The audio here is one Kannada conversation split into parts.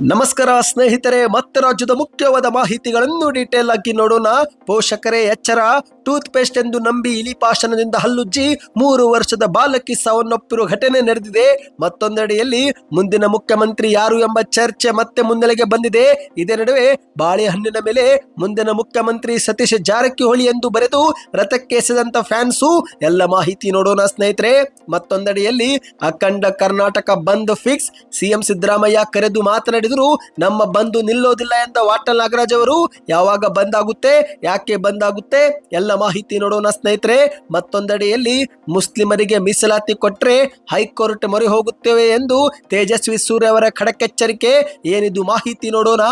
ನಮಸ್ಕಾರ ಸ್ನೇಹಿತರೆ, ಮತ್ತೆ ರಾಜ್ಯದ ಮುಖ್ಯವಾದ ಮಾಹಿತಿಗಳನ್ನು ಡೀಟೇಲ್ ಆಗಿ ನೋಡೋಣ. ಪೋಷಕರೇ, ಎಚ್ಚರ. ಟೂತ್ ಪೇಸ್ಟ್ ಎಂದು ನಂಬಿ ಇಲಿಪಾಶನದಿಂದ ಹಲ್ಲುಜ್ಜಿ ಮೂರು ವರ್ಷದ ಬಾಲಕಿ ಸಾವನ್ನಪ್ಪಿರುವ ಘಟನೆ ನಡೆದಿದೆ. ಮತ್ತೊಂದೆಡೆಯಲ್ಲಿ ಮುಂದಿನ ಮುಖ್ಯಮಂತ್ರಿ ಯಾರು ಎಂಬ ಚರ್ಚೆ ಮತ್ತೆ ಮುನ್ನೆಲೆಗೆ ಬಂದಿದೆ. ಇದೇ ನಡುವೆ ಬಾಳೆಹಣ್ಣಿನ ಮೇಲೆ ಮುಂದಿನ ಮುಖ್ಯಮಂತ್ರಿ ಸತೀಶ್ ಜಾರಕಿಹೊಳಿ ಎಂದು ಬರೆದು ರಥಕ್ಕೆ ಎಸೆದಂತ ಫ್ಯಾನ್ಸು, ಎಲ್ಲ ಮಾಹಿತಿ ನೋಡೋಣ ಸ್ನೇಹಿತರೆ. ಮತ್ತೊಂದೆಡೆಯಲ್ಲಿ ಅಖಂಡ ಕರ್ನಾಟಕ ಬಂದ್ ಫಿಕ್ಸ್ ಸಿಎಂ ಸಿದ್ದರಾಮಯ್ಯ ಕರೆದು ಮಾತನಾಡಿದರು ನಮ್ಮ ಬಂದು ನಿಲ್ಲೋದಿಲ್ಲ ಎಂದ ವಾಟಲ್ ನಾಗರಾಜ್ ಅವರು. ಯಾವಾಗ ಬಂದ್ ಆಗುತ್ತೆ ಯಾಕೆ ಬಂದ್ ಆಗುತ್ತೆ ಎಲ್ಲ ಮಾಹಿತಿ ನೋಡೋಣ ಸ್ನೇಹಿತರೆ. ಮತ್ತೊಂದೆಡೆಯಲ್ಲಿ ಮುಸ್ಲಿಮರಿಗೆ ಮೀಸಲಾತಿ ಕೊಟ್ರೆ ಹೈಕೋರ್ಟ್ ಮೊರೆ ಹೋಗುತ್ತೇವೆ ಎಂದು ತೇಜಸ್ವಿ ಸೂರ್ಯ ಅವರ ಖಡಕ್ಕೆಚ್ಚರಿಕೆ ಏನಿದು ಮಾಹಿತಿ ನೋಡೋಣ.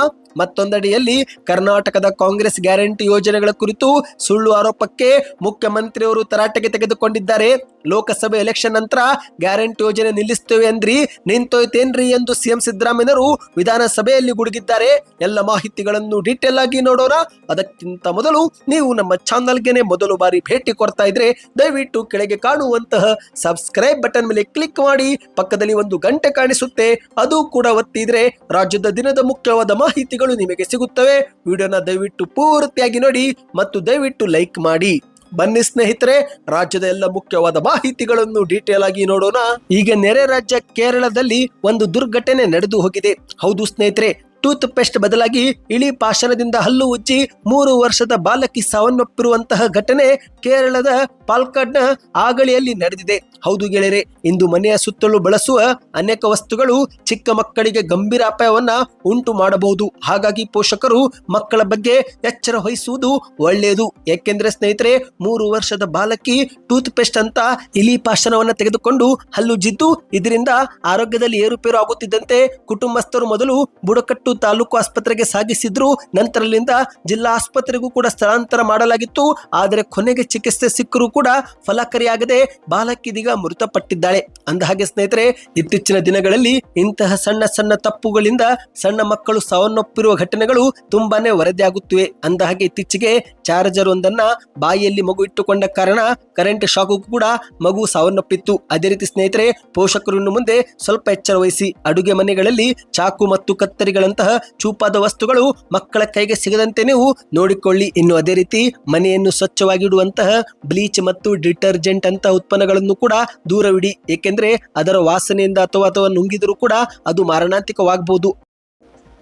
ಮತ್ತೊಂದೆಡೆಯಲ್ಲಿ ಕರ್ನಾಟಕದ ಕಾಂಗ್ರೆಸ್ ಗ್ಯಾರಂಟಿ ಯೋಜನೆಗಳ ಕುರಿತು ಸುಳ್ಳು ಆರೋಪಕ್ಕೆ ಮುಖ್ಯಮಂತ್ರಿಯವರು ತರಾಟೆಗೆ ತೆಗೆದುಕೊಂಡಿದ್ದಾರೆ. ಲೋಕಸಭೆ ಎಲೆಕ್ಷನ್ ನಂತರ ಗ್ಯಾರಂಟಿ ಯೋಜನೆ ನಿಲ್ಲಿಸ್ತೇವೆ ಅಂದ್ರಿ, ನಿಂತೋಯ್ತೇನ್ರಿ ಎಂದು ಸಿಎಂ ಸಿದ್ದರಾಮಯ್ಯರು ವಿಧಾನಸಭೆಯಲ್ಲಿ ಗುಡುಗಿದ್ದಾರೆ. ಎಲ್ಲ ಮಾಹಿತಿಗಳನ್ನು ಡೀಟೇಲ್ ಆಗಿ ನೋಡೋಣ. ಅದಕ್ಕಿಂತ ಮೊದಲು ನೀವು ನಮ್ಮ ಚಾನಲ್ಗೆನೆ ಮೊದಲು ಬಾರಿ ಭೇಟಿ ಕೊಡ್ತಾ ಇದ್ರೆ ದಯವಿಟ್ಟು ಕೆಳಗೆ ಕಾಣುವಂತಹ ಸಬ್ಸ್ಕ್ರೈಬ್ ಬಟನ್ ಮೇಲೆ ಕ್ಲಿಕ್ ಮಾಡಿ, ಪಕ್ಕದಲ್ಲಿ ಒಂದು ಗಂಟೆ ಕಾಣಿಸುತ್ತೆ, ಅದು ಕೂಡ ಒತ್ತಿದ್ರೆ ರಾಜ್ಯದ ದಿನದ ಮುಖ್ಯವಾದ ಮಾಹಿತಿಗಳು ನಿಮಗೆ ಸಿಗುತ್ತವೆ. ವಿಡಿಯೋನ ದಯವಿಟ್ಟು ಪೂರ್ತಿಯಾಗಿ ನೋಡಿ ಮತ್ತು ದಯವಿಟ್ಟು ಲೈಕ್ ಮಾಡಿ. ಬನ್ನಿ ಸ್ನೇಹಿತರೆ, ರಾಜ್ಯದ ಎಲ್ಲ ಮುಖ್ಯವಾದ ಮಾಹಿತಿಗಳನ್ನು ಡೀಟೇಲ್ ಆಗಿ ನೋಡೋಣ. ಈಗ ನೆರೆ ರಾಜ್ಯ ಕೇರಳದಲ್ಲಿ ಒಂದು ದುರ್ಘಟನೆ ನಡೆದು ಹೋಗಿದೆ. ಹೌದು ಸ್ನೇಹಿತರೆ ಟೂತ್ ಪೇಸ್ಟ್ ಬದಲಾಗಿ ಇಳಿ ಪಾಷಣದಿಂದ ಹಲ್ಲು ಉಜ್ಜಿ ಮೂರು ವರ್ಷದ ಬಾಲಕಿ ಸಾವನ್ನಪ್ಪಿರುವಂತಹ ಘಟನೆ ಕೇರಳದ ಪಾಲ್ಕಾಡ್ನ ಆಗಳಿಯಲ್ಲಿ ನಡೆದಿದೆ. ಹೌದು ಗೆಳೆಯರೆ, ಇಂದು ಮನೆಯ ಸುತ್ತಲೂ ಬಳಸುವ ಅನೇಕ ವಸ್ತುಗಳು ಚಿಕ್ಕ ಮಕ್ಕಳಿಗೆ ಗಂಭೀರ ಅಪಾಯವನ್ನ ಉಂಟು ಮಾಡಬಹುದು. ಹಾಗಾಗಿ ಪೋಷಕರು ಮಕ್ಕಳ ಬಗ್ಗೆ ಎಚ್ಚರ ವಹಿಸುವುದು ಒಳ್ಳೆಯದು. ಏಕೆಂದರೆ ಸ್ನೇಹಿತರೆ, ಮೂರು ವರ್ಷದ ಬಾಲಕಿ ಟೂತ್ ಪೇಸ್ಟ್ ಅಂತ ಇಲಿ ಪಾಶನವನ್ನ ತೆಗೆದುಕೊಂಡು ಹಲ್ಲು ಜಿದ್ದು, ಇದರಿಂದ ಆರೋಗ್ಯದಲ್ಲಿ ಏರುಪೇರು ಆಗುತ್ತಿದ್ದಂತೆ ಕುಟುಂಬಸ್ಥರು ಮೊದಲು ಬುಡಕಟ್ಟು ತಾಲೂಕು ಆಸ್ಪತ್ರೆಗೆ ಸಾಗಿಸಿದ್ರು. ನಂತರದಿಂದ ಜಿಲ್ಲಾ ಆಸ್ಪತ್ರೆಗೂ ಕೂಡ ಸ್ಥಳಾಂತರ ಮಾಡಲಾಗಿತ್ತು. ಆದರೆ ಕೊನೆಗೆ ಚಿಕಿತ್ಸೆ ಸಿಕ್ಕರೂ ಫಲಕಾರಿಯಾಗದೆ ಬಾಲಕಿದೀಗ ಮೃತಪಟ್ಟಿದ್ದಾಳೆ. ಅಂದ ಹಾಗೆ ಸ್ನೇಹಿತರೆ, ಇತ್ತೀಚಿನ ದಿನಗಳಲ್ಲಿ ಇಂತಹ ಸಣ್ಣ ಸಣ್ಣ ತಪ್ಪುಗಳಿಂದ ಸಣ್ಣ ಮಕ್ಕಳು ಸಾವನ್ನಪ್ಪಿರುವ ಘಟನೆಗಳು ತುಂಬಾನೇ ವರದಿಯಾಗುತ್ತಿವೆ ಅಂದ ಹಾಗೆ ಇತ್ತೀಚೆಗೆ ಚಾರ್ಜರ್ ಒಂದನ್ನ ಬಾಯಿಯಲ್ಲಿ ಮಗು ಇಟ್ಟುಕೊಂಡ ಕಾರಣ ಕರೆಂಟ್ ಶಾಕ್ ಕೂಡ ಮಗು ಸಾವನ್ನಪ್ಪಿತ್ತು. ಅದೇ ರೀತಿ ಸ್ನೇಹಿತರೆ, ಪೋಷಕರು ಇನ್ನು ಮುಂದೆ ಸ್ವಲ್ಪ ಎಚ್ಚರ ವಹಿಸಿ, ಅಡುಗೆ ಮನೆಗಳಲ್ಲಿ ಚಾಕು ಮತ್ತು ಕತ್ತರಿಗಳಂತಹ ಚೂಪಾದ ವಸ್ತುಗಳು ಮಕ್ಕಳ ಕೈಗೆ ಸಿಗದಂತೆ ನೀವು ನೋಡಿಕೊಳ್ಳಿ. ಇನ್ನು ಅದೇ ರೀತಿ ಮನೆಯನ್ನು ಸ್ವಚ್ಛವಾಗಿಡುವಂತಹ ಬ್ಲೀಚ್ ಮತ್ತು ಡಿಟರ್ಜೆಂಟ್ ಅಂತ ಉತ್ಪನ್ನಗಳನ್ನು ಕೂಡ ದೂರವಿಡಿ. ಏಕೆಂದ್ರೆ ಅದರ ವಾಸನೆಯಿಂದ ಅಥವಾ ಅಥವಾ ನುಂಗಿದರೂ ಕೂಡ ಅದು ಮಾರಣಾಂತಿಕವಾಗಬಹುದು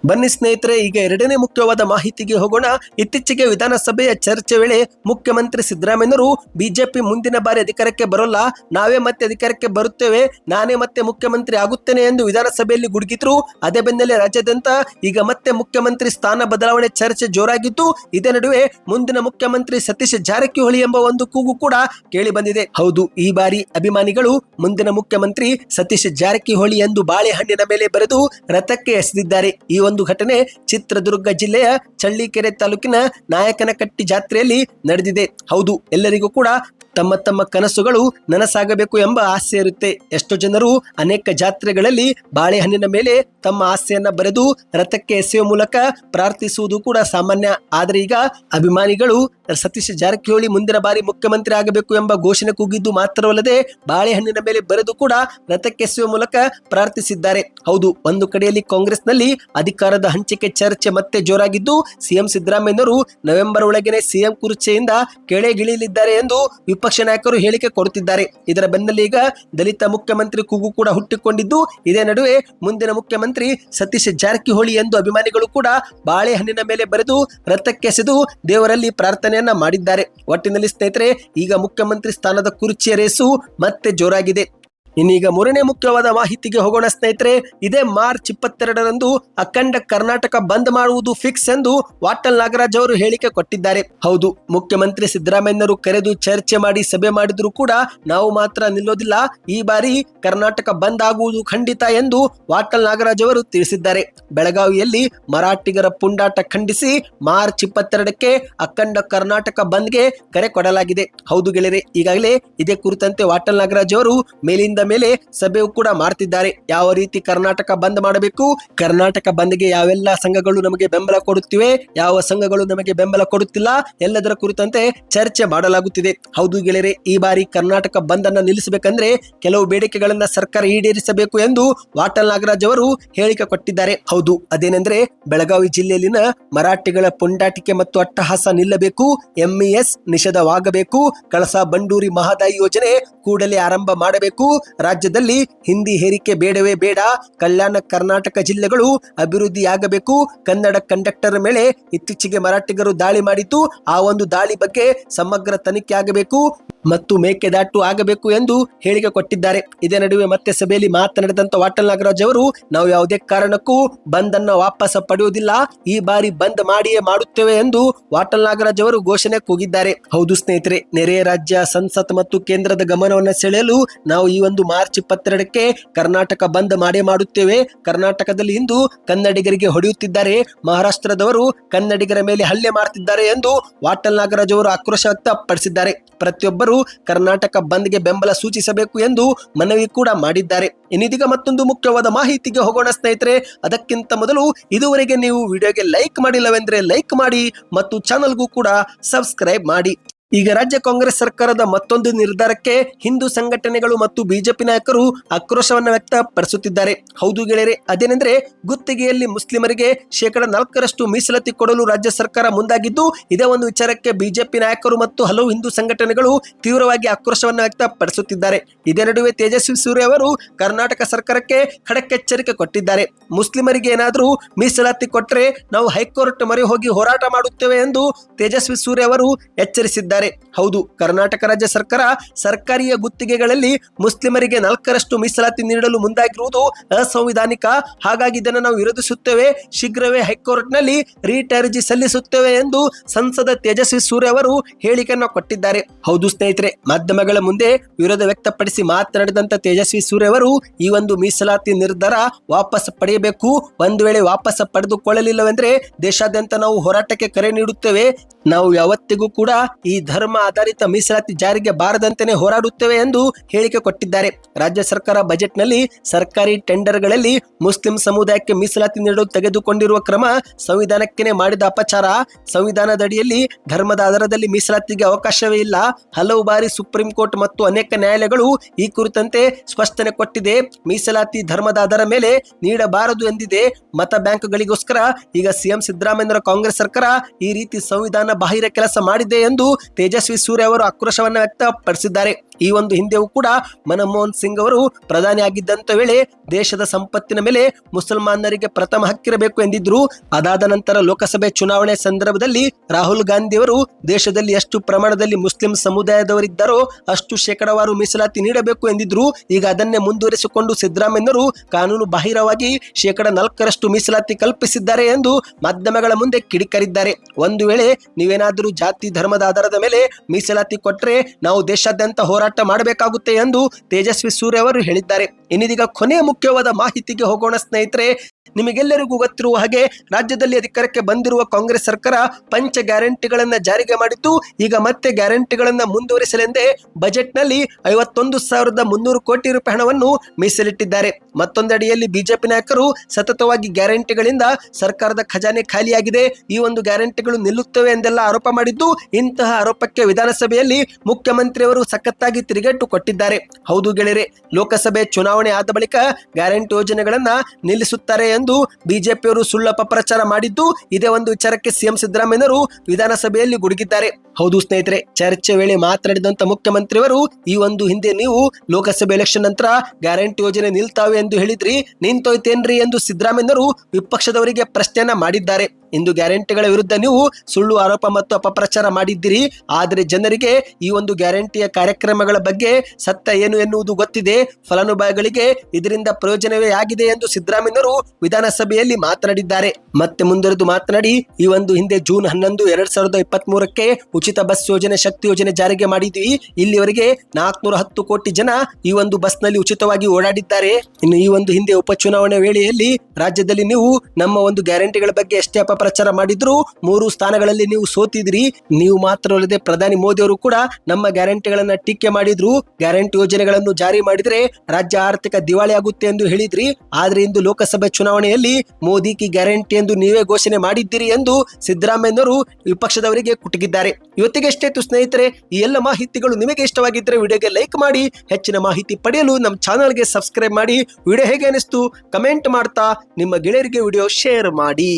ಬನ್ನಿ ಸ್ನೇಹಿತರೆ, ಈಗ ಎರಡನೇ ಮುಖ್ಯವಾದ ಮಾಹಿತಿಗೆ ಹೋಗೋಣ. ಇತ್ತೀಚೆಗೆ ವಿಧಾನಸಭೆಯ ಚರ್ಚೆ ವೇಳೆ ಮುಖ್ಯಮಂತ್ರಿ ಸಿದ್ದರಾಮಯ್ಯರು ಬಿಜೆಪಿ ಮುಂದಿನ ಬಾರಿ ಅಧಿಕಾರಕ್ಕೆ ಬರೋಲ್ಲ. ನಾವೇ ಮತ್ತೆ ಅಧಿಕಾರಕ್ಕೆ ಬರುತ್ತೇವೆ. ನಾನೇ ಮತ್ತೆ ಮುಖ್ಯಮಂತ್ರಿ ಆಗುತ್ತೇನೆ ಎಂದು ವಿಧಾನಸಭೆಯಲ್ಲಿ ಗುಡುಗಿದ್ರು. ಅದೇ ಬೆನ್ನಲ್ಲೇ ರಾಜ್ಯಾದ್ಯಂತ ಈಗ ಮತ್ತೆ ಮುಖ್ಯಮಂತ್ರಿ ಸ್ಥಾನ ಬದಲಾವಣೆ ಚರ್ಚೆ ಜೋರಾಗಿದ್ದು, ಇದೇ ನಡುವೆ ಮುಂದಿನ ಮುಖ್ಯಮಂತ್ರಿ ಸತೀಶ್ ಜಾರಕಿಹೊಳಿ ಎಂಬ ಒಂದು ಕೂಗು ಕೂಡ ಕೇಳಿ ಬಂದಿದೆ. ಹೌದು, ಈ ಬಾರಿ ಅಭಿಮಾನಿಗಳು ಮುಂದಿನ ಮುಖ್ಯಮಂತ್ರಿ ಸತೀಶ್ ಜಾರಕಿಹೊಳಿ ಎಂದು ಬಾಳೆಹಣ್ಣಿನ ಮೇಲೆ ಬರೆದು ರಥಕ್ಕೆ ಎಸೆದಿದ್ದಾರೆ. ಈ ಒಂದು ಘಟನೆ ಚಿತ್ರದುರ್ಗ ಜಿಲ್ಲೆಯ ಚಳ್ಳಿಕೆರೆ ತಾಲೂಕಿನ ನಾಯಕನಕಟ್ಟಿ ಜಾತ್ರೆಯಲ್ಲಿ ನಡೆದಿದೆ. ಹೌದು ಎಲ್ಲರಿಗೂ ಕೂಡ ತಮ್ಮ ತಮ್ಮ ಕನಸುಗಳು ನನಸಾಗಬೇಕು ಎಂಬ ಆಸೆ ಇರುತ್ತೆ. ಎಷ್ಟೋ ಜನರು ಅನೇಕ ಜಾತ್ರೆಗಳಲ್ಲಿ ಬಾಳೆಹಣ್ಣಿನ ಮೇಲೆ ತಮ್ಮ ಆಸೆಯನ್ನ ಬರೆದು ರಥಕ್ಕೆ ಎಸೆಯುವ ಮೂಲಕ ಪ್ರಾರ್ಥಿಸುವುದು ಕೂಡ ಸಾಮಾನ್ಯ. ಆದರೆ ಈಗ ಅಭಿಮಾನಿಗಳು ಸತೀಶ್ ಜಾರಕಿಹೊಳಿ ಮುಂದಿನ ಬಾರಿ ಮುಖ್ಯಮಂತ್ರಿ ಆಗಬೇಕು ಎಂಬ ಘೋಷಣೆ ಕೂಗಿದ್ದು ಮಾತ್ರವಲ್ಲದೆ ಬಾಳೆಹಣ್ಣಿನ ಮೇಲೆ ಬರೆದು ಕೂಡ ರಥಕ್ಕೆ ಎಸೆಯುವ ಮೂಲಕ ಪ್ರಾರ್ಥಿಸಿದ್ದಾರೆ. ಹೌದು, ಒಂದು ಕಡೆಯಲ್ಲಿ ಕಾಂಗ್ರೆಸ್ನಲ್ಲಿ ಅಧಿಕಾರದ ಹಂಚಿಕೆ ಚರ್ಚೆ ಮತ್ತೆ ಜೋರಾಗಿದ್ದು ಸಿಎಂ ಸಿದ್ದರಾಮಯ್ಯನವರು ನವೆಂಬರ್ ಒಳಗೆನೆ ಸಿಎಂ ಕುರ್ಚಿಯಿಂದ ಕೆಳಗಿಳಿಯಲಿದ್ದಾರೆ ಎಂದು ವಿಪಕ್ಷ ನಾಯಕರು ಹೇಳಿಕೆ ಕೊಡುತ್ತಿದ್ದಾರೆ. ಇದರ ಬೆನ್ನಲ್ಲಿ ಈಗ ದಲಿತ ಮುಖ್ಯಮಂತ್ರಿ ಕೂಗು ಕೂಡ ಹುಟ್ಟಿಕೊಂಡಿದ್ದು, ಇದೇ ನಡುವೆ ಮುಂದಿನ ಮುಖ್ಯಮಂತ್ರಿ ಸತೀಶ್ ಜಾರಕಿಹೊಳಿ ಎಂದು ಅಭಿಮಾನಿಗಳು ಕೂಡ ಬಾಳೆಹಣ್ಣಿನ ಮೇಲೆ ಬರೆದು ರಥಕ್ಕೆಸೆದು ದೇವರಲ್ಲಿ ಪ್ರಾರ್ಥನೆಯನ್ನ ಮಾಡಿದ್ದಾರೆ. ಒಟ್ಟಿನಲ್ಲಿ ಸ್ನೇಹಿತರೆ, ಈಗ ಮುಖ್ಯಮಂತ್ರಿ ಸ್ಥಾನದ ಕುರ್ಚಿಯ ರೇಸು ಮತ್ತೆ ಜೋರಾಗಿದೆ. ಇನ್ನೀಗ ಮೂರನೇ ಮುಖ್ಯವಾದ ಮಾಹಿತಿಗೆ ಹೋಗೋಣ ಸ್ನೇಹಿತರೆ, ಇದೇ ಮಾರ್ಚ್ ಇಪ್ಪತ್ತೆರಡರಂದು ಅಖಂಡ ಕರ್ನಾಟಕ ಬಂದ್ ಮಾಡುವುದು ಫಿಕ್ಸ್ ಎಂದು ವಾಟಲ್ ನಾಗರಾಜ್ ಅವರು ಹೇಳಿಕೆ ಕೊಟ್ಟಿದ್ದಾರೆ. ಹೌದು, ಮುಖ್ಯಮಂತ್ರಿ ಸಿದ್ದರಾಮಯ್ಯನವರು ಕರೆದು ಚರ್ಚೆ ಮಾಡಿ ಸಭೆ ಮಾಡಿದ್ರು ಕೂಡ ನಾವು ಮಾತ್ರ ನಿಲ್ಲೋದಿಲ್ಲ. ಈ ಬಾರಿ ಕರ್ನಾಟಕ ಬಂದ್ ಆಗುವುದು ಖಂಡಿತ ಎಂದು ವಾಟಲ್ ನಾಗರಾಜ್ ಅವರು ತಿಳಿಸಿದ್ದಾರೆ. ಬೆಳಗಾವಿಯಲ್ಲಿ ಮರಾಠಿಗರ ಪುಂಡಾಟ ಖಂಡಿಸಿ ಮಾರ್ಚ್ ಇಪ್ಪತ್ತೆರಡಕ್ಕೆ ಅಖಂಡ ಕರ್ನಾಟಕ ಬಂದ್ಗೆ ಕರೆ ಕೊಡಲಾಗಿದೆ. ಹೌದು ಗೆಳೆಯರೆ, ಈಗಾಗಲೇ ಇದೇ ಕುರಿತಂತೆ ವಾಟಲ್ ನಾಗರಾಜ್ ಅವರು ಮೇಲಿಂದ ಬಂದ ಮೇಲೆ ಸಭೆಯು ಕೂಡ ಮಾಡ್ತಿದ್ದಾರೆ. ಯಾವ ರೀತಿ ಕರ್ನಾಟಕ ಬಂದ್ ಮಾಡಬೇಕು? ಕರ್ನಾಟಕ ಬಂದ್ಗೆ ಯಾವೆಲ್ಲ ಸಂಘಗಳು ನಮಗೆ ಬೆಂಬಲ ಕೊಡುತ್ತಿವೆ? ಯಾವ ಸಂಘಗಳು ನಮಗೆ ಬೆಂಬಲ ಕೊಡುತ್ತಿಲ್ಲ? ಎಲ್ಲದರ ಕುರಿತಂತೆ ಚರ್ಚೆ ಮಾಡಲಾಗುತ್ತಿದೆ. ಹೌದು ಗೆಳೆಯರೆ, ಈ ಬಾರಿ ಕರ್ನಾಟಕ ಬಂದ್ ಅನ್ನ ನಿಲ್ಲಿಸಬೇಕಂದ್ರೆ ಕೆಲವು ಬೇಡಿಕೆಗಳನ್ನ ಸರ್ಕಾರ ಈಡೇರಿಸಬೇಕು ಎಂದು ವಾಟಲ್ ನಾಗರಾಜ್ ಅವರು ಹೇಳಿಕೆ ಕೊಟ್ಟಿದ್ದಾರೆ. ಹೌದು, ಅದೇನೆಂದ್ರೆ ಬೆಳಗಾವಿ ಜಿಲ್ಲೆಯಲ್ಲಿನ ಮರಾಠಿಗಳ ಪುಂಡಾಟಿಕೆ ಮತ್ತು ಅಟ್ಟಹಾಸ ನಿಲ್ಲಬೇಕು ಎಂಇಎಸ್ ನಿಷೇಧವಾಗಬೇಕು, ಕಳಸಾ ಬಂಡೂರಿ ಮಹದಾಯಿ ಯೋಜನೆ ಕೂಡಲೇ ಆರಂಭ ಮಾಡಬೇಕು ರಾಜ್ಯದಲ್ಲಿ ಹಿಂದಿ ಹೇರಿಕೆ ಬೇಡವೇ ಬೇಡ, ಕಲ್ಯಾಣ ಕರ್ನಾಟಕ ಜಿಲ್ಲೆಗಳು ಅಭಿವೃದ್ಧಿಯಾಗಬೇಕು. ಕನ್ನಡ ಕಂಡಕ್ಟರ್ ಮೇಲೆ ಇತ್ತೀಚೆಗೆ ಮರಾಠಿಗರು ದಾಳಿ ಮಾಡಿತು ಆ ಒಂದು ದಾಳಿ ಬಗ್ಗೆ ಸಮಗ್ರ ತನಿಖೆ ಆಗಬೇಕು. ಮತ್ತು ಮೇಕೆದಾಟು ಆಗಬೇಕು ಎಂದು ಹೇಳಿಕೆ ಕೊಟ್ಟಿದ್ದಾರೆ. ಇದೇ ನಡುವೆ ಮತ್ತೆ ಸಭೆಯಲ್ಲಿ ಮಾತನಾಡಿದಂತ ವಾಟಲ್ ನಾಗರಾಜ್ ಅವರು, ನಾವು ಯಾವುದೇ ಕಾರಣಕ್ಕೂ ಬಂದ್ ಅನ್ನ ವಾಪಸ್ ಪಡೆಯುವುದಿಲ್ಲ, ಈ ಬಾರಿ ಬಂದ್ ಮಾಡಿಯೇ ಮಾಡುತ್ತೇವೆ ಎಂದು ವಾಟಲ್ ನಾಗರಾಜ್ ಅವರು ಘೋಷಣೆ ಕೂಗಿದ್ದಾರೆ. ಹೌದು ಸ್ನೇಹಿತರೆ, ನೆರೆಯ ರಾಜ್ಯ, ಸಂಸತ್ ಮತ್ತು ಕೇಂದ್ರದ ಗಮನವನ್ನು ಸೆಳೆಯಲು ನಾವು ಈ ಒಂದು ಮಾರ್ಚ್ ಇಪ್ಪತ್ತೆರಡಕ್ಕೆ ಕರ್ನಾಟಕ ಬಂದ್ ಮಾಡೇ ಮಾಡುತ್ತೇವೆ. ಕರ್ನಾಟಕದಲ್ಲಿ ಇಂದು ಕನ್ನಡಿಗರಿಗೆ ಹೊಡೆಯುತ್ತಿದ್ದಾರೆ. ಮಹಾರಾಷ್ಟ್ರದವರು ಕನ್ನಡಿಗರ ಮೇಲೆ ಹಲ್ಲೆ ಮಾಡುತ್ತಿದ್ದಾರೆ ಎಂದು ವಾಟಲ್ ನಾಗರಾಜ್ ಅವರು ಆಕ್ರೋಶ ವ್ಯಕ್ತಪಡಿಸಿದ್ದಾರೆ. ಪ್ರತಿಯೊಬ್ಬರು ಕರ್ನಾಟಕ ಬಂದ್ಗೆ ಬೆಂಬಲ ಸೂಚಿಸಬೇಕು ಎಂದು ಮನವಿ ಕೂಡ ಮಾಡಿದ್ದಾರೆ. ಇನ್ನಿದೀಗ ಮತ್ತೊಂದು ಮುಖ್ಯವಾದ ಮಾಹಿತಿಗೆ ಹೋಗೋಣ ಸ್ನೇಹಿತರೆ, ಅದಕ್ಕಿಂತ ಮೊದಲು ಇದುವರೆಗೆ ನೀವು ವಿಡಿಯೋಗೆ ಲೈಕ್ ಮಾಡಿಲ್ಲವೆಂದ್ರೆ ಲೈಕ್ ಮಾಡಿ ಮತ್ತು ಚಾನಲ್ಗೂ ಕೂಡ ಸಬ್ಸ್ಕ್ರೈಬ್ ಮಾಡಿ. ಈಗ ರಾಜ್ಯ ಕಾಂಗ್ರೆಸ್ ಸರ್ಕಾರದ ಮತ್ತೊಂದು ನಿರ್ಧಾರಕ್ಕೆ ಹಿಂದೂ ಸಂಘಟನೆಗಳು ಮತ್ತು ಬಿಜೆಪಿ ನಾಯಕರು ಆಕ್ರೋಶವನ್ನು ವ್ಯಕ್ತಪಡಿಸುತ್ತಿದ್ದಾರೆ. ಹೌದು ಗೆಳೆಯರೆ, ಅದೇನೆಂದ್ರೆ ಗುತ್ತಿಗೆಯಲ್ಲಿ ಮುಸ್ಲಿಮರಿಗೆ ಶೇಕಡ ನಾಲ್ಕರಷ್ಟು ಮೀಸಲಾತಿ ಕೊಡಲು ರಾಜ್ಯ ಸರ್ಕಾರ ಮುಂದಾಗಿದ್ದು, ಇದೇ ಒಂದು ವಿಚಾರಕ್ಕೆ ಬಿಜೆಪಿ ನಾಯಕರು ಮತ್ತು ಹಲವು ಹಿಂದೂ ಸಂಘಟನೆಗಳು ತೀವ್ರವಾಗಿ ಆಕ್ರೋಶವನ್ನು ವ್ಯಕ್ತಪಡಿಸುತ್ತಿದ್ದಾರೆ. ಇದೇ ನಡುವೆ ತೇಜಸ್ವಿ ಸೂರ್ಯ ಅವರು ಕರ್ನಾಟಕ ಸರ್ಕಾರಕ್ಕೆ ಖಡಕ್ ಎಚ್ಚರಿಕೆ ಕೊಟ್ಟಿದ್ದಾರೆ. ಮುಸ್ಲಿಮರಿಗೆ ಏನಾದರೂ ಮೀಸಲಾತಿ ಕೊಟ್ಟರೆ ನಾವು ಹೈಕೋರ್ಟ್ ಮೊರೆ ಹೋಗಿ ಹೋರಾಟ ಮಾಡುತ್ತೇವೆ ಎಂದು ತೇಜಸ್ವಿ ಸೂರ್ಯ ಅವರು ಎಚ್ಚರಿಸಿದ್ದಾರೆ. ಹೌದು, ಕರ್ನಾಟಕ ರಾಜ್ಯ ಸರ್ಕಾರ ಸರ್ಕಾರಿಯ ಗುತ್ತಿಗೆಗಳಲ್ಲಿ ಮುಸ್ಲಿಮರಿಗೆ ನಾಲ್ಕರಷ್ಟು ಮೀಸಲಾತಿ ನೀಡಲು ಮುಂದಾಗಿರುವುದು ಅಸಂವಿಧಾನಿಕ. ಹಾಗಾಗಿ ಇದನ್ನು ನಾವು ವಿರೋಧಿಸುತ್ತೇವೆ. ಶೀಘ್ರವೇ ಹೈಕೋರ್ಟ್ನಲ್ಲಿ ರಿಟ್ ಅರ್ಜಿ ಸಲ್ಲಿಸುತ್ತೇವೆ ಎಂದು ಸಂಸದ ತೇಜಸ್ವಿ ಸೂರ್ಯ ಅವರು ಹೇಳಿಕೆಯನ್ನು ಕೊಟ್ಟಿದ್ದಾರೆ. ಹೌದು ಸ್ನೇಹಿತರೆ, ಮಾಧ್ಯಮಗಳ ಮುಂದೆ ವಿರೋಧ ವ್ಯಕ್ತಪಡಿಸಿ ಮಾತನಾಡಿದಂತ ತೇಜಸ್ವಿ ಸೂರ್ಯ ಅವರು ಈ ಒಂದು ಮೀಸಲಾತಿ ನಿರ್ಧಾರ ವಾಪಸ್ ಪಡೆಯಬೇಕು. ಒಂದು ವೇಳೆ ವಾಪಸ್ ಪಡೆದುಕೊಳ್ಳಲಿಲ್ಲವೆಂದರೆ ದೇಶಾದ್ಯಂತ ನಾವು ಹೋರಾಟಕ್ಕೆ ಕರೆ ನೀಡುತ್ತೇವೆ. ನಾವು ಯಾವತ್ತಿಗೂ ಕೂಡ ಈ ಧರ್ಮ ಆಧಾರಿತ ಮೀಸಲಾತಿ ಜಾರಿಗೆ ಬಾರದಂತೆಯೇ ಹೋರಾಡುತ್ತೇವೆ ಎಂದು ಹೇಳಿಕೆ ಕೊಟ್ಟಿದ್ದಾರೆ. ರಾಜ್ಯ ಸರ್ಕಾರ ಬಜೆಟ್ನಲ್ಲಿ ಸರ್ಕಾರಿ ಟೆಂಡರ್ಗಳಲ್ಲಿ ಮುಸ್ಲಿಂ ಸಮುದಾಯಕ್ಕೆ ಮೀಸಲಾತಿ ನೀಡಲು ತೆಗೆದುಕೊಂಡಿರುವ ಕ್ರಮ ಸಂವಿಧಾನಕ್ಕೆ ಮಾಡಿದ ಅಪಚಾರ. ಸಂವಿಧಾನದಡಿಯಲ್ಲಿ ಧರ್ಮದ ಆಧಾರದಲ್ಲಿ ಮೀಸಲಾತಿಗೆ ಅವಕಾಶವೇ ಇಲ್ಲ. ಹಲವು ಬಾರಿ ಸುಪ್ರೀಂ ಕೋರ್ಟ್ ಮತ್ತು ಅನೇಕ ನ್ಯಾಯಾಲಯಗಳು ಈ ಕುರಿತಂತೆ ಸ್ಪಷ್ಟನೆ ಕೊಟ್ಟಿದೆ. ಮೀಸಲಾತಿ ಧರ್ಮದ ಆಧಾರ ಮೇಲೆ ನೀಡಬಾರದು ಎಂದಿದೆ. ಮತ ಬ್ಯಾಂಕ್ಗಳಿಗೋಸ್ಕರ ಈಗ ಸಿಎಂ ಸಿದ್ದರಾಮಯ್ಯ ಕಾಂಗ್ರೆಸ್ ಸರ್ಕಾರ ಈ ರೀತಿ ಸಂವಿಧಾನ ಬಾಹಿರ ಕೆಲಸ ಮಾಡಿದೆ ಎಂದು ತೇಜಸ್ವಿ ಸೂರ್ಯ ಅವರು ಆಕ್ರೋಶವನ್ನು ವ್ಯಕ್ತಪಡಿಸಿದ್ದಾರೆ. ಈ ಒಂದು ಹಿಂದೆಯೂ ಕೂಡ ಮನಮೋಹನ್ ಸಿಂಗ್ ಅವರು ಪ್ರಧಾನಿ ಆಗಿದ್ದಂತ ವೇಳೆ ದೇಶದ ಸಂಪತ್ತಿನ ಮೇಲೆ ಮುಸಲ್ಮಾನರಿಗೆ ಪ್ರಥಮ ಹಕ್ಕಿರಬೇಕು ಎಂದಿದ್ರು. ಅದಾದ ನಂತರ ಲೋಕಸಭೆ ಚುನಾವಣೆ ಸಂದರ್ಭದಲ್ಲಿ ರಾಹುಲ್ ಗಾಂಧಿ ಅವರು ದೇಶದಲ್ಲಿ ಎಷ್ಟು ಪ್ರಮಾಣದಲ್ಲಿ ಮುಸ್ಲಿಂ ಸಮುದಾಯದವರಿದ್ದಾರೋ ಅಷ್ಟು ಶೇಕಡವಾರು ಮೀಸಲಾತಿ ನೀಡಬೇಕು ಎಂದಿದ್ರು. ಈಗ ಅದನ್ನೇ ಮುಂದುವರಿಸಿಕೊಂಡು ಸಿದ್ದರಾಮಯ್ಯರು ಕಾನೂನು ಬಾಹಿರವಾಗಿ ಶೇಕಡ ನಾಲ್ಕರಷ್ಟು ಮೀಸಲಾತಿ ಕಲ್ಪಿಸಿದ್ದಾರೆ ಎಂದು ಮಾಧ್ಯಮಗಳ ಮುಂದೆ ಕಿಡಿಕರಿದ್ದಾರೆ. ಒಂದು ವೇಳೆ ನೀವೇನಾದರೂ ಜಾತಿ, ಧರ್ಮದ ಆಧಾರದ ಮೀಸಲಾತಿ ಕೊಟ್ಟರೆ ನಾವು ದೇಶಾದ್ಯಂತ ಹೋರಾಟ ಮಾಡಬೇಕಾಗುತ್ತೆ ಎಂದು ತೇಜಸ್ವಿ ಸೂರ್ಯ ಅವರು ಹೇಳಿದ್ದಾರೆ. ಇನ್ನಿದೀಗ ಕೊನೆಯ ಮುಖ್ಯವಾದ ಮಾಹಿತಿಗೆ ಹೋಗೋಣ ಸ್ನೇಹಿತರೆ ನಿಮಗೆಲ್ಲರಿಗೂ ಗೊತ್ತಿರುವ ಹಾಗೆ ರಾಜ್ಯದಲ್ಲಿ ಅಧಿಕಾರಕ್ಕೆ ಬಂದಿರುವ ಕಾಂಗ್ರೆಸ್ ಸರ್ಕಾರ ಪಂಚ ಗ್ಯಾರಂಟಿಗಳನ್ನು ಜಾರಿಗೆ ಮಾಡಿದ್ದು, ಈಗ ಮತ್ತೆ ಗ್ಯಾರಂಟಿಗಳನ್ನು ಮುಂದುವರಿಸಲೆಂದೇ ಬಜೆಟ್ನಲ್ಲಿ ಐವತ್ತೊಂದು ಸಾವಿರದ ಮುನ್ನೂರು ಕೋಟಿ ರೂಪಾಯಿ ಹಣವನ್ನು ಮೀಸಲಿಟ್ಟಿದ್ದಾರೆ. ಮತ್ತೊಂದಡಿಯಲ್ಲಿ ಬಿಜೆಪಿ ನಾಯಕರು ಸತತವಾಗಿ ಗ್ಯಾರಂಟಿಗಳಿಂದ ಸರ್ಕಾರದ ಖಜಾನೆ ಖಾಲಿಯಾಗಿದೆ. ಈ ಒಂದು ಗ್ಯಾರಂಟಿಗಳು ನಿಲ್ಲುತ್ತವೆ ಎಂದೆಲ್ಲ ಆರೋಪ ಮಾಡಿದ್ದು, ಇಂತಹ ಆರೋಪಕ್ಕೆ ವಿಧಾನಸಭೆಯಲ್ಲಿ ಮುಖ್ಯಮಂತ್ರಿಯವರು ಸಖತ್ತಾಗಿ ತಿರುಗೇಟು ಕೊಟ್ಟಿದ್ದಾರೆ. ಹೌದು ಗೆಳೆಯರೆ, ಲೋಕಸಭೆ ಚುನಾವಣೆ ಆದ ಬಳಿಕ ಗ್ಯಾರಂಟಿ ಯೋಜನೆಗಳನ್ನು ನಿಲ್ಲಿಸುತ್ತಾರೆ ಎಂದು ಬಿಜೆಪಿಯವರು ಸುಳ್ಳಪ್ಪ ಪ್ರಚಾರ ಮಾಡಿದ್ದು ಇದೇ ಒಂದು ವಿಚಾರಕ್ಕೆ ಸಿಎಂ ಸಿದ್ದರಾಮಯ್ಯನವರು ವಿಧಾನಸಭೆಯಲ್ಲಿ ಗುಡುಗಿದ್ದಾರೆ. ಹೌದು ಸ್ನೇಹಿತರೆ, ಚರ್ಚೆ ವೇಳೆ ಮಾತನಾಡಿದಂತ ಮುಖ್ಯಮಂತ್ರಿಯವರು, ಈ ಒಂದು ಹಿಂದೆ ನೀವು ಲೋಕಸಭೆ ಎಲೆಕ್ಷನ್ ನಂತರ ಗ್ಯಾರಂಟಿ ಯೋಜನೆ ನಿಲ್ತಾವೆ ಎಂದು ಹೇಳಿದ್ರಿ, ನಿಂತೋಯ್ತೇನ್ರಿ ಎಂದು ಸಿದ್ದರಾಮಯ್ಯರು ವಿಪಕ್ಷದವರಿಗೆ ಪ್ರಶ್ನೆಯನ್ನ ಮಾಡಿದ್ದಾರೆ. ಇಂದು ಗ್ಯಾರಂಟಿಗಳ ವಿರುದ್ಧ ನೀವು ಸುಳ್ಳು ಆರೋಪ ಮತ್ತು ಅಪಪ್ರಚಾರ ಮಾಡಿದ್ದೀರಿ, ಆದರೆ ಜನರಿಗೆ ಈ ಒಂದು ಗ್ಯಾರಂಟಿಯ ಕಾರ್ಯಕ್ರಮಗಳ ಬಗ್ಗೆ ಸತ್ಯ ಏನು ಎನ್ನುವುದು ಗೊತ್ತಿದೆ, ಫಲಾನುಭವಿಗಳಿಗೆ ಇದರಿಂದ ಪ್ರಯೋಜನವೇ ಆಗಿದೆ ಎಂದು ಸಿದ್ದರಾಮಯ್ಯರು ವಿಧಾನಸಭೆಯಲ್ಲಿ ಮಾತನಾಡಿದ್ದಾರೆ. ಮತ್ತೆ ಮುಂದುವರೆದು ಮಾತನಾಡಿ, ಈ ಒಂದು ಹಿಂದೆ ಜೂನ್ ಹನ್ನೊಂದು, ಎರಡ್ ಸಾವಿರದ ಇಪ್ಪತ್ತ್ ಮೂರಕ್ಕೆ ಉಚಿತ ಉಚಿತ ಬಸ್ ಯೋಜನೆ, ಶಕ್ತಿ ಯೋಜನೆ ಜಾರಿಗೆ ಮಾಡಿದ್ವಿ. ಇಲ್ಲಿವರೆಗೆ ನಾಲ್ಕನೂರ ಹತ್ತು ಕೋಟಿ ಜನ ಈ ಒಂದು ಬಸ್ನಲ್ಲಿ ಉಚಿತವಾಗಿ ಓಡಾಡಿದ್ದಾರೆ. ಇನ್ನು ಈ ಒಂದು ಹಿಂದೆ ಉಪಚುನಾವಣೆ ವೇಳೆಯಲ್ಲಿ ರಾಜ್ಯದಲ್ಲಿ ನೀವು ನಮ್ಮ ಒಂದು ಗ್ಯಾರಂಟಿಗಳ ಬಗ್ಗೆ ಎಷ್ಟೇ ಅಪಪ್ರಚಾರ ಮಾಡಿದ್ರು ಮೂರು ಸ್ಥಾನಗಳಲ್ಲಿ ನೀವು ಸೋತಿದ್ರಿ. ನೀವು ಮಾತ್ರವಲ್ಲದೆ ಪ್ರಧಾನಿ ಮೋದಿ ಅವರು ಕೂಡ ನಮ್ಮ ಗ್ಯಾರಂಟಿಗಳನ್ನ ಟೀಕೆ ಮಾಡಿದ್ರು. ಗ್ಯಾರಂಟಿ ಯೋಜನೆಗಳನ್ನು ಜಾರಿ ಮಾಡಿದ್ರೆ ರಾಜ್ಯ ಆರ್ಥಿಕ ದಿವಾಳಿ ಆಗುತ್ತೆ ಎಂದು ಹೇಳಿದ್ರಿ. ಆದ್ರೆ ಇಂದು ಲೋಕಸಭೆ ಚುನಾವಣೆಯಲ್ಲಿ ಮೋದಿ ಕಿ ಗ್ಯಾರಂಟಿ ಎಂದು ನೀವೇ ಘೋಷಣೆ ಮಾಡಿದ್ದೀರಿ ಎಂದು ಸಿದ್ದರಾಮಯ್ಯನವರು ವಿಪಕ್ಷದವರಿಗೆ ಕುಟುಕಿದ್ದಾರೆ. ಇವತ್ತಿಗೆ ತು ಸ್ನೇಹಿತರೆ, ಈ ಎಲ್ಲ ಮಾಹಿತಿಗಳು ನಿಮಗೆ ಇಷ್ಟವಾಗಿದ್ದರೆ ವಿಡಿಯೋಗೆ ಲೈಕ್ ಮಾಡಿ, ಹೆಚ್ಚಿನ ಮಾಹಿತಿ ಪಡೆಯಲು ನಮ್ಮ ಚಾನಲ್ಗೆ ಸಬ್ಸ್ಕ್ರೈಬ್ ಮಾಡಿ, ವಿಡಿಯೋ ಹೇಗೆ ಅನಿಸ್ತು, ಕಮೆಂಟ್ ಮಾಡ್ತಾ, ನಿಮ್ಮ ಗೆಳೆಯರಿಗೆ ವಿಡಿಯೋ ಶೇರ್ ಮಾಡಿ.